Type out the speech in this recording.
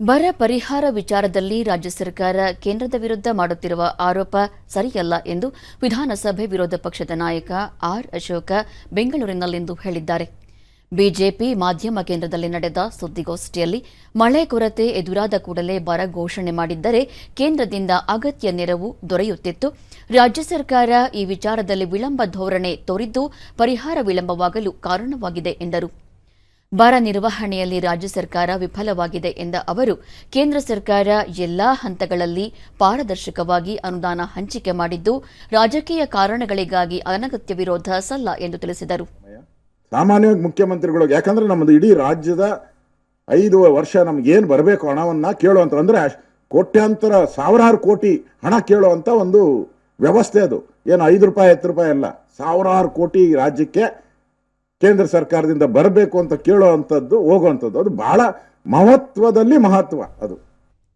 ಬರ ಪರಿಹಾರ ವಿಚಾರದಲ್ಲಿ ರಾಜ್ಯ ಸರ್ಕಾರ ಕೇಂದ್ರದ ವಿರುದ್ಧ ಮಾಡುತ್ತಿರುವ ಆರೋಪ ಸರಿಯಲ್ಲ ಎಂದು ವಿಧಾನಸಭೆ ವಿರೋಧ ಪಕ್ಷದ ನಾಯಕ ಆರ್ ಅಶೋಕ ಬೆಂಗಳೂರಿನಲ್ಲಿಂದು ಹೇಳಿದ್ದಾರೆ. ಬಿಜೆಪಿ ಮಾಧ್ಯಮ ಕೇಂದ್ರದಲ್ಲಿ ನಡೆದ ಸುದ್ದಿಗೋಷ್ಠಿಯಲ್ಲಿ ಮಳೆ ಕೊರತೆ ಎದುರಾದ ಕೂಡಲೇ ಬರ ಘೋಷಣೆ ಮಾಡಿದ್ದರೆ ಕೇಂದ್ರದಿಂದ ಅಗತ್ಯ ನೆರವು ದೊರೆಯುತ್ತಿತ್ತು. ರಾಜ್ಯ ಸರ್ಕಾರ ಈ ವಿಚಾರದಲ್ಲಿ ವಿಳಂಬ ಧೋರಣೆ ತೋರಿದ್ದು ಪರಿಹಾರ ವಿಳಂಬವಾಗಲು ಕಾರಣವಾಗಿದೆ ಎಂದರು. ಬರ ನಿರ್ವಹಣೆಯಲ್ಲಿ ರಾಜ್ಯ ಸರ್ಕಾರ ವಿಫಲವಾಗಿದೆ ಎಂದ ಅವರು, ಕೇಂದ್ರ ಸರ್ಕಾರ ಎಲ್ಲಾ ಹಂತಗಳಲ್ಲಿ ಪಾರದರ್ಶಕವಾಗಿ ಅನುದಾನ ಹಂಚಿಕೆ ಮಾಡಿದ್ದು, ರಾಜಕೀಯ ಕಾರಣಗಳಿಗಾಗಿ ಅನಗತ್ಯ ವಿರೋಧ ಸಲ್ಲ ಎಂದು ತಿಳಿಸಿದರು. ಸಾಮಾನ್ಯವಾಗಿ ಮುಖ್ಯಮಂತ್ರಿಗಳು, ಯಾಕಂದ್ರೆ ನಮ್ಮದು ಇಡೀ ರಾಜ್ಯದ ಐದು ವರ್ಷ ನಮ್ಗೆ ಏನು ಬರಬೇಕು ಹಣವನ್ನ ಕೇಳುವಂತ ಅಂದ್ರೆ ಕೋಟ್ಯಾಂತರ, ಸಾವಿರಾರು ಕೋಟಿ ಹಣ ಕೇಳುವಂತ ಒಂದು ವ್ಯವಸ್ಥೆ ಅದು. ಏನು ಐದು ರೂಪಾಯಿ, ಹತ್ತು ರೂಪಾಯಿ ಅಲ್ಲ, ಸಾವಿರಾರು ಕೋಟಿ ರಾಜ್ಯಕ್ಕೆ ಕೇಂದ್ರ ಸರ್ಕಾರದಿಂದ ಬರಬೇಕು ಅಂತ ಕೇಳುವಂಥದ್ದು ಹೋಗುವಂಥದ್ದು ಅದು ಬಹಳ ಮಹತ್ವದಲ್ಲಿ ಮಹತ್ವ ಅದು.